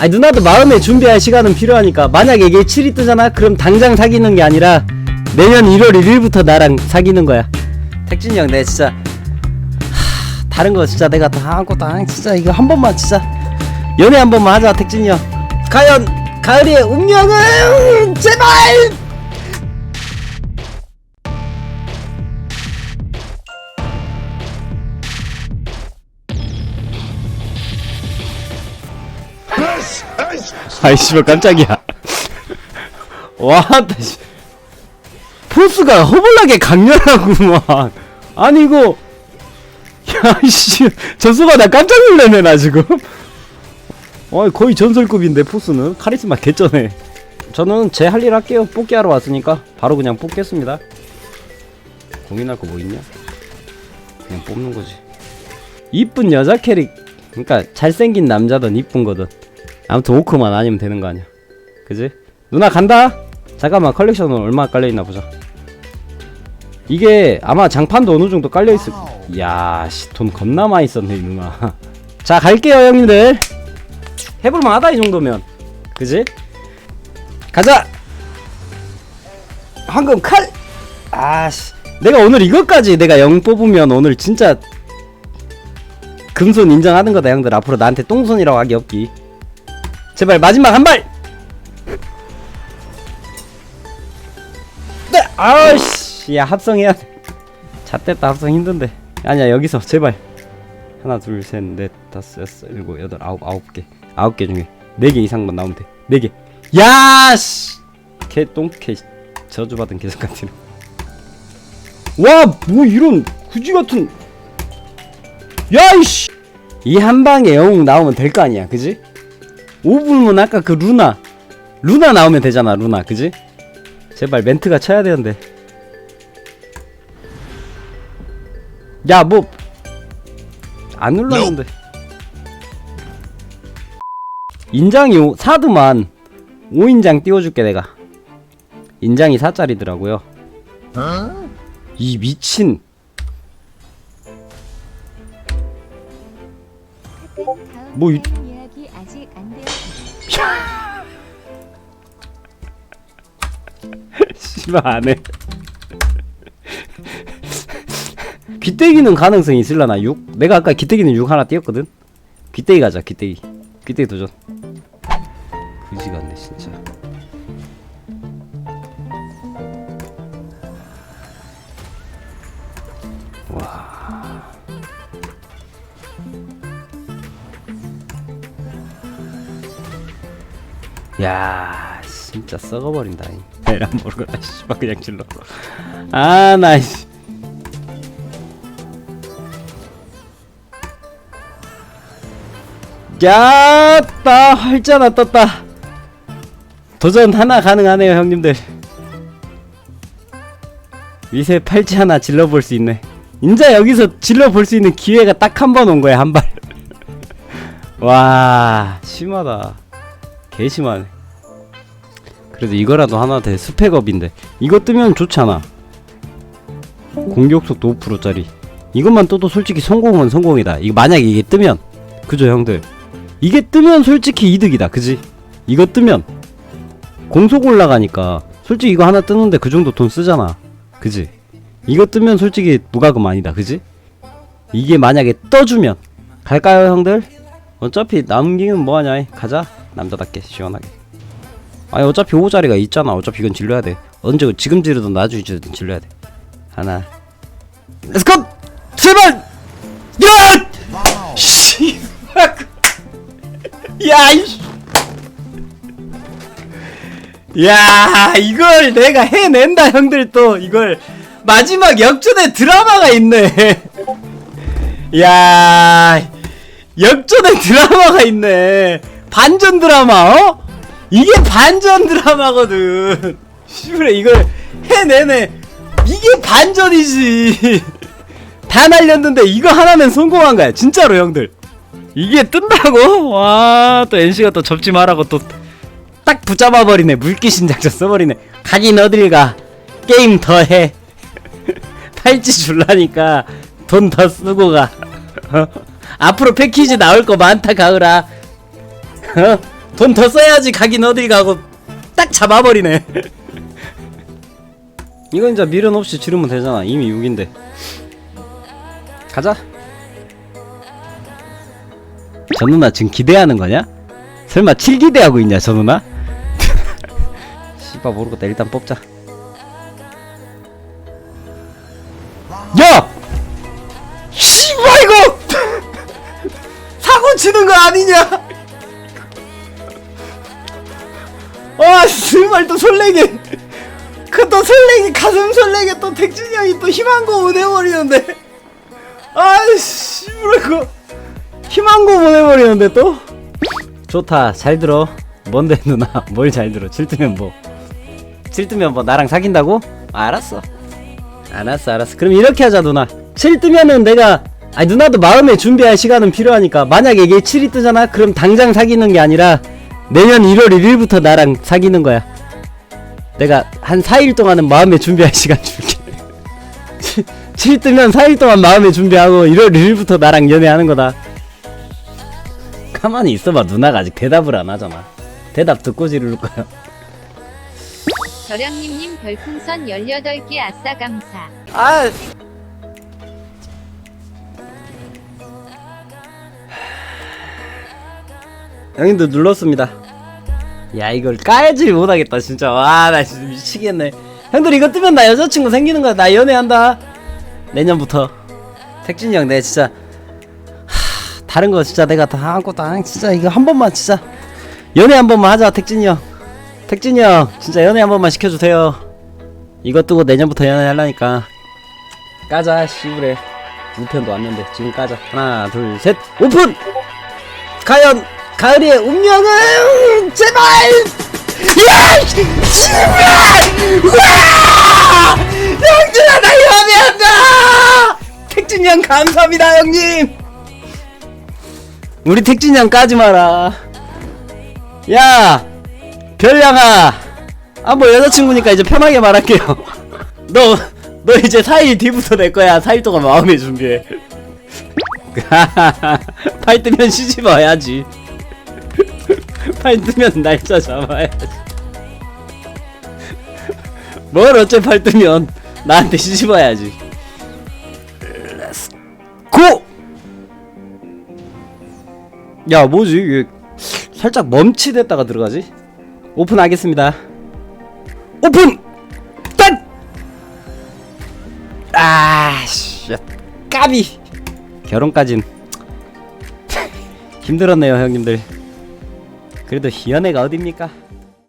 아니 누나도 마음의 준비할 시간은 필요하니까 만약에 이게 7이 뜨잖아? 그럼 당장 사귀는 게 아니라 내년 1월 1일부터 나랑 사귀는 거야. 택진이 형 내가 진짜 하, 다른 거 진짜 내가 다 아무것도 안 진짜 이거 한 번만 진짜 연애 한 번만 하자 택진이 형. 과연 가을이의 운명은 제발 아이 씨발 깜짝이야. 와나 씨. 포스가 허벌나게 강렬하구만 아니 이거. 야씨 전수가 나 깜짝 놀랐네 나 지금. 어 거의 전설급인데 포스는. 카리스마 개쩌네. 저는 제 할 일 할게요. 뽑기 하러 왔으니까 바로 그냥 뽑겠습니다. 고민할 거 뭐 있냐? 그냥 뽑는 거지. 이쁜 여자 캐릭. 그러니까 잘생긴 남자든 이쁜 거든 아무튼 오크만 아니면 되는 거 아니야. 그지? 누나 간다! 잠깐만 컬렉션은 얼마 깔려있나 보자. 이게 아마 장판도 어느 정도 깔려있을 이야 씨돈 겁나 많이 썼네 이 누나. 자 갈게요 형님들. 해볼만 하다 이 정도면. 그지? 가자! 황금 칼! 아씨 내가 오늘 이것까지 내가 영 뽑으면 오늘 진짜 금손 인정하는 거다 형들. 앞으로 나한테 똥손이라고 하기 없기 제발 마지막 한 발. 네, 아씨, 야 합성해야 돼. 잣됐다 합성 힘든데. 아니야 여기서 제발. 하나, 둘, 셋, 넷, 다섯, 여섯, 일곱, 여덟, 아홉, 아홉 개, 아홉 개 중에 네 개 이상만 나오면 돼. 네 개. 야, 씨, 개똥개 저주받은 개석 같은. 와, 뭐 이런 구지 같은. 야, 이씨. 이 한 방에 영웅 나오면 될 거 아니야, 그지? 5분은 아까 그 루나. 루나 나오면 되잖아 루나. 그지? 제발 멘트가 쳐야 되는데. 야 뭐 안 눌렀는데. 인장이 4드만 5인장 띄워줄게 내가. 인장이 4짜리더라고요. 이 미친. 뭐 이- 씨발 안 해. 귀때기는 가능성이 있을라나 6? 내가 아까 귀때기는 6 하나 띄웠거든? 귀때기 가자 귀때기. 귀때기 도전. 그지 같네 진짜. 야 진짜 썩어버린다 이. 에란 모르겠다 씨발 그냥 질러 아나 씨. 야따 활자나 떴다. 도전 하나 가능하네요 형님들. 위세 팔찌 하나 질러볼 수 있네. 인자 여기서 질러볼 수 있는 기회가 딱 한 번 온 거야 한발 와 심하다. 개 심하네 그래도 이거라도 하나 돼. 스펙업인데. 이거 뜨면 좋잖아. 공격속도 5%짜리. 이것만 떠도 솔직히 성공은 성공이다. 이거 만약에 이게 뜨면. 그죠 형들? 이게 뜨면 솔직히 이득이다. 그지? 이거 뜨면. 공속 올라가니까 솔직히 이거 하나 뜨는데 그 정도 돈 쓰잖아. 그지? 이거 뜨면 솔직히 무과금 아니다. 그지? 이게 만약에 떠주면. 갈까요 형들? 어차피 남기는 뭐하냐 가자. 남자답게 시원하게 아니 어차피 5자리가 있잖아. 어차피 이건 질러야 돼. 언제 지금 지르든 나중에 지르든 질러야 돼. 하나. 렛츠고 제발! 야! 씨. 야 이씨. 야 이걸 내가 해낸다 형들 또. 이걸 마지막 역전에 드라마가 있네. 야 역전에 드라마가 있네. 반전 드라마 어? 이게 반전 드라마거든. 씨부레 이걸 해내네. 이게 반전이지. 다 날렸는데 이거 하나면 성공한 거야 진짜로 형들. 이게 뜬다고? 와 또 NC가 또 접지 말라고 또 딱 붙잡아 버리네. 물귀신 작전 써버리네. 가긴 어딜 가. 게임 더 해. 팔찌 줄라니까 돈 더 쓰고 가. 앞으로 패키지 나올 거 많다 가을아. 어? 돈 더 써야지 가긴 어딜 가고 딱 잡아버리네 이건 이제 미련 없이 지르면 되잖아 이미 6인데 가자 저 누나 지금 기대하는 거냐? 설마 7 기대하고 있냐 저 누나? 씨발 모르겠다 일단 뽑자 야! 씨발 이거! 사고 치는 거 아니냐? 아, 정말 또 설레게. 그 또 설레게 가슴 설레게 또 택준이 형이 또 희망 고 보내버리는데. 아이씨, 이거 희망 고 보내버리는데 또. 좋다, 잘 들어. 뭔데 누나, 뭘 잘 들어? 질투면 뭐? 질투면 뭐 나랑 사귄다고? 알았어. 알았어, 알았어. 그럼 이렇게 하자 누나. 7 뜨면은 내가 아니 누나도 마음에 준비할 시간은 필요하니까 만약에 이게 7이 뜨잖아 그럼 당장 사귀는 게 아니라 내년 1월 1일부터 나랑 사귀는 거야. 내가 한 4일 동안은 마음에 준비할 시간 줄게. 7 뜨면 4일 동안 마음에 준비하고 1월 1일부터 나랑 연애하는 거다. 가만히 있어봐 누나가 아직 대답을 안 하잖아. 대답 듣고 지를 거야. 저량님님 별풍선 18개 아싸 감사. 아 형님도 눌렀습니다. 야 이걸 까야지 못하겠다 진짜. 와나 진짜 미치겠네. 형들 이거 뜨면 나 여자친구 생기는 거야. 나 연애한다. 내년부터. 택진이 형 내 진짜. 하, 다른 거 진짜 내가 다 아무것도 안 진짜 이거 한 번만 진짜. 연애 한 번만 하자 택진이 형. 택진이 형 진짜 연애 한 번만 시켜주세요. 이거 뜨고 내년부터 연애하려니까. 까자 씨부래 우편도 왔는데 지금 까자. 하나 둘 셋. 오픈! 과연 가을이의 운명은 제발! 형준아 나 연애한다 택진이 형 감사합니다 형님! 우리 택진이 형 까지 마라. 야 별량아 아 뭐 여자친구니까 이제 편하게 말할게요. 너, 너 이제 4일 뒤부터 낼 거야. 4일 동안 마음의 준비해. 팔 뜨면 시집 와야지 팔 뜨면 날짜 잡아야지 뭘 어째 팔 뜨면 나한테 시집 와야지 고! 야 뭐지 이게 살짝 멈칫했다가 들어가지? 오픈하겠습니다 오픈! 딴! 아씨 까비 결혼까진 힘들었네요 형님들 그래도 연애가 어딥니까